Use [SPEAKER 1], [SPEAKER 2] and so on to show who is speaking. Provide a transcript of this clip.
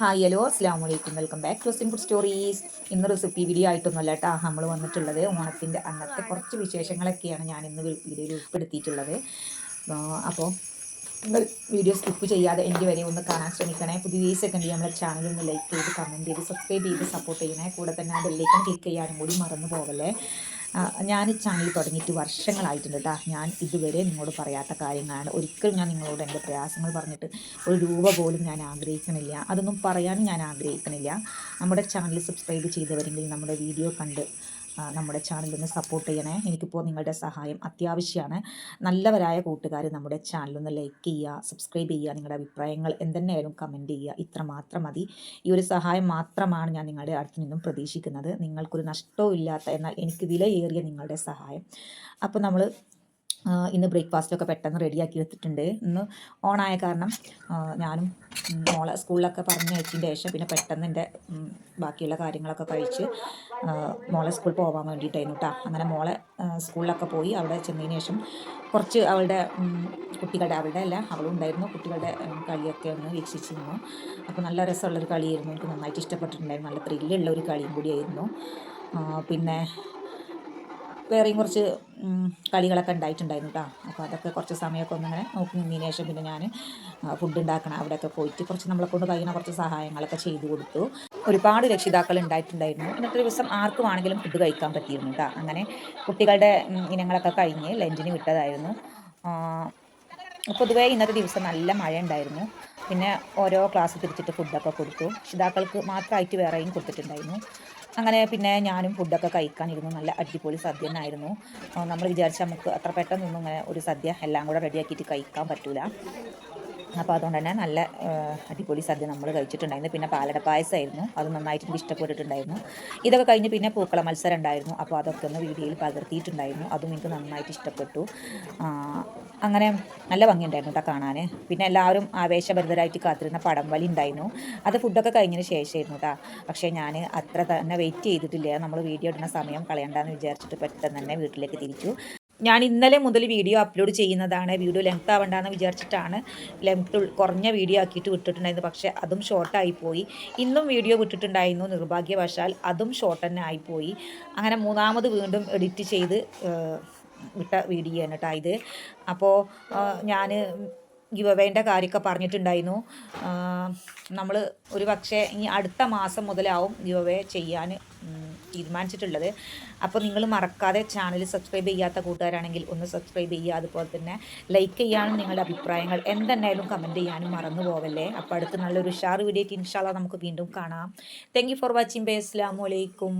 [SPEAKER 1] Hi hello അസ്ലാം വലൈക്കും welcome back to simple stories ഇന്ന് റെസിപ്പി വീഡിയോ ആയിട്ടൊന്നുമല്ല കേട്ടോ നമ്മൾ വന്നിട്ടുള്ളത് ഓണത്തിന്റെ അന്നത്തെ കുറച്ച് വിശേഷങ്ങളൊക്കെയാണ് ഞാൻ ഇന്ന് വീഡിയോയിൽ ഉൾപ്പെടുത്തിയിട്ടുള്ളത്. അപ്പോൾ നിങ്ങൾ വീഡിയോ സ്കിപ്പ് ചെയ്യാതെ എന്റെ വരെ ഒന്ന് കാണാൻ ശ്രമിക്കണേ. പുതിയ സെക്കൻഡ് നമ്മുടെ ചാനൽ ഒന്ന് ലൈക്ക് ചെയ്ത് കമന്റ് ചെയ്ത് സബ്സ്ക്രൈബ് ചെയ്ത് സപ്പോർട്ട് ചെയ്യണേ. കൂടെ തന്നെ ആ ബെല്ലേക്കൻ ക്ലിക്ക് ചെയ്യാനും കൂടി മറന്നു പോകല്ലേ ഞാൻ ഈ ചാനൽ തുടങ്ങിയിട്ട് വർഷങ്ങളായിട്ടുണ്ട് കേട്ടോ ഞാൻ ഇതുവരെ നിങ്ങളോട് പറയാത്ത കാര്യങ്ങളാണ്. ഒരിക്കലും ഞാൻ നിങ്ങളോട് എന്റെ പ്രയാസങ്ങൾ പറഞ്ഞിട്ട് ഒരു രൂപ പോലും ഞാൻ ആഗ്രഹിക്കണില്ല. അതൊന്നും പറയാനും ഞാൻ ആഗ്രഹിക്കണില്ല. നമ്മുടെ ചാനൽ സബ്സ്ക്രൈബ് ചെയ്തവരെങ്കിൽ നമ്മുടെ വീഡിയോ കണ്ട് നമ്മുടെ ചാനലൊന്ന് സപ്പോർട്ട് ചെയ്യണേ. എനിക്കിപ്പോൾ നിങ്ങളുടെ സഹായം അത്യാവശ്യമാണ് നല്ലവരായ കൂട്ടുകാർ നമ്മുടെ ചാനലൊന്ന് ലൈക്ക് ചെയ്യുക സബ്സ്ക്രൈബ് ചെയ്യുക നിങ്ങളുടെ അഭിപ്രായങ്ങൾ എന്തെന്നായാലും കമന്റ് ചെയ്യുക. ഇത്ര മാത്രം മതി. ഈ ഒരു സഹായം മാത്രമാണ് ഞാൻ നിങ്ങളുടെ അടുത്ത് നിന്നും പ്രതീക്ഷിക്കുന്നത്. നിങ്ങൾക്കൊരു നഷ്ടവും ഇല്ലാത്ത എന്നാൽ എനിക്ക് വിലയേറിയ നിങ്ങളുടെ സഹായം. അപ്പോൾ നമ്മൾ ഇന്ന് ബ്രേക്ക്ഫാസ്റ്റൊക്കെ പെട്ടെന്ന് റെഡിയാക്കി വെച്ചിട്ടുണ്ട് ഇന്ന് ഓണായ കാരണം ഞാനും മോളെ സ്കൂളിലൊക്കെ പറഞ്ഞു വെച്ചതിന് ശേഷം പിന്നെ പെട്ടെന്ന് എന്റെ ബാക്കിയുള്ള കാര്യങ്ങളൊക്കെ കഴിച്ച് മോളെ സ്കൂളിൽ പോകാൻ വേണ്ടിയിട്ടായിരുന്നു കേട്ടോ അങ്ങനെ മോളെ സ്കൂളിലൊക്കെ പോയി അവിടെ ചെന്നതിന് ശേഷം കുറച്ച് അവളുടെ കുട്ടികളുടെ അവളുടെ അല്ല അവളും ഉണ്ടായിരുന്നു. കുട്ടികളുടെ കളിയൊക്കെ ഒന്ന് വീക്ഷിച്ചിരുന്നു അപ്പോൾ നല്ല രസമുള്ളൊരു കളിയായിരുന്നു. എനിക്ക് നന്നായിട്ട് ഇഷ്ടപ്പെട്ടിട്ടുണ്ടായിരുന്നു. നല്ല ത്രില്ലുള്ള ഒരു കളിയും കൂടിയായിരുന്നു. പിന്നെ വേറെയും കുറച്ച് കളികളൊക്കെ ഉണ്ടായിട്ടുണ്ടായിരുന്നു കേട്ടോ അപ്പോൾ അതൊക്കെ കുറച്ച് സമയമൊക്കെ ഒന്നിങ്ങനെ നോക്കി നിന്നതിന് ശേഷം പിന്നെ ഞാൻ ഫുഡ് ഉണ്ടാക്കണം അവിടെയൊക്കെ പോയിട്ട് കുറച്ച് നമ്മളെ കൊണ്ട് കഴിയുന്ന കുറച്ച് സഹായങ്ങളൊക്കെ ചെയ്തു കൊടുത്തു. ഒരുപാട് രക്ഷിതാക്കൾ ഉണ്ടായിട്ടുണ്ടായിരുന്നു. ഇന്നത്തെ ദിവസം ആർക്കും ആണെങ്കിലും ഫുഡ് കഴിക്കാൻ പറ്റിയിരുന്നു കേട്ടോ അങ്ങനെ കുട്ടികളുടെ ഇനങ്ങളൊക്കെ കഴിഞ്ഞ് ലഞ്ചിന് വിട്ടതായിരുന്നു. പൊതുവേ ഇന്നത്തെ ദിവസം നല്ല മഴ ഉണ്ടായിരുന്നു പിന്നെ ഓരോ ക്ലാസ് തിരിച്ചിട്ട് ഫുഡൊക്കെ കൊടുത്തു. രക്ഷിതാക്കൾക്ക് മാത്രമായിട്ട് വേറെയും കൊടുത്തിട്ടുണ്ടായിരുന്നു. അങ്ങനെ പിന്നെ ഞാനും ഫുഡൊക്കെ കഴിക്കാനിരുന്നു. നല്ല അടിപൊളി സദ്യ തന്നെയായിരുന്നു നമ്മൾ വിചാരിച്ച നമുക്ക് അത്ര പെട്ടെന്നൊന്നും ഇങ്ങനെ ഒരു സദ്യ എല്ലാം കൂടെ റെഡിയാക്കിയിട്ട് കഴിക്കാൻ പറ്റില്ല അപ്പോൾ അതുകൊണ്ട് തന്നെ നല്ല അടിപൊളി സദ്യ നമ്മൾ കഴിച്ചിട്ടുണ്ടായിരുന്നു. പിന്നെ പാലട പായസമായിരുന്നു. അത് നന്നായിട്ട് എനിക്ക് ഇഷ്ടപ്പെട്ടിട്ടുണ്ടായിരുന്നു. ഇതൊക്കെ കഴിഞ്ഞ് പിന്നെ പൂക്കള മത്സരം ഉണ്ടായിരുന്നു. അപ്പോൾ അതൊക്കെ ഒന്ന് വീഡിയോയിൽ പകർത്തിയിട്ടുണ്ടായിരുന്നു. അതും എനിക്ക് നന്നായിട്ട് ഇഷ്ടപ്പെട്ടു. അങ്ങനെ നല്ല ഭംഗിയുണ്ടായിരുന്നു കേട്ടോ കാണാൻ പിന്നെ എല്ലാവരും ആവേശഭരിതരായിട്ട് കാത്തിരുന്ന പടം വലി ഉണ്ടായിരുന്നു. അത് ഫുഡൊക്കെ കഴിഞ്ഞതിന് ശേഷമായിരുന്നു കേട്ടോ. പക്ഷേ ഞാൻ അത്ര തന്നെ വെയിറ്റ് ചെയ്തിട്ടില്ല. നമ്മൾ വീഡിയോ ഇടുന്ന സമയം കളയണ്ടെന്ന് വിചാരിച്ചിട്ട് പെട്ടെന്ന് തന്നെ വീട്ടിലേക്ക് തിരിച്ചു. ഞാൻ ഇന്നലെ മുതൽ വീഡിയോ അപ്ലോഡ് ചെയ്യുന്നതാണ്. വീഡിയോ ലെങ്ത് ആവണ്ടെന്ന് വിചാരിച്ചിട്ടാണ് ലെങ്ത് കുറഞ്ഞ വീഡിയോ ആക്കിയിട്ട് വിട്ടിട്ടുണ്ടായിരുന്നു പക്ഷേ അതും ഷോർട്ടായി പോയി. ഇന്നും വീഡിയോ വിട്ടിട്ടുണ്ടായിരുന്നു നിർഭാഗ്യവശാൽ. അതും ഷോർട്ട് തന്നെ ആയിപ്പോയി അങ്ങനെ മൂന്നാമത് വീണ്ടും എഡിറ്റ് ചെയ്ത് വിട്ട വീഡിയോ ആണ് കേട്ടോ ഇത്. അപ്പോൾ ഞാൻ ഗിവ് കാര്യമൊക്കെ പറഞ്ഞിട്ടുണ്ടായിരുന്നു. നമ്മൾ ഒരു പക്ഷേ ഇനി അടുത്ത മാസം മുതലാവും ഗിവ് ചെയ്യാൻ തീരുമാനിച്ചിട്ടുള്ളത്. അപ്പോൾ നിങ്ങൾ മറക്കാതെ ചാനൽ സബ്സ്ക്രൈബ് ചെയ്യാത്ത കൂട്ടുകാരാണെങ്കിൽ ഒന്ന് സബ്സ്ക്രൈബ് ചെയ്യുക. അതുപോലെ തന്നെ ലൈക്ക് ചെയ്യാനും നിങ്ങളുടെ അഭിപ്രായങ്ങൾ എന്തെന്നായാലും കമന്റ് ചെയ്യാനും മറന്നു പോവല്ലേ. അപ്പോൾ അടുത്ത് നല്ലൊരു ഷാർ വീഡിയോ ഇൻഷാല്ല നമുക്ക് വീണ്ടും കാണാം. Thank for watching bye. അസ്ലാം അസ്ലാമലൈക്കും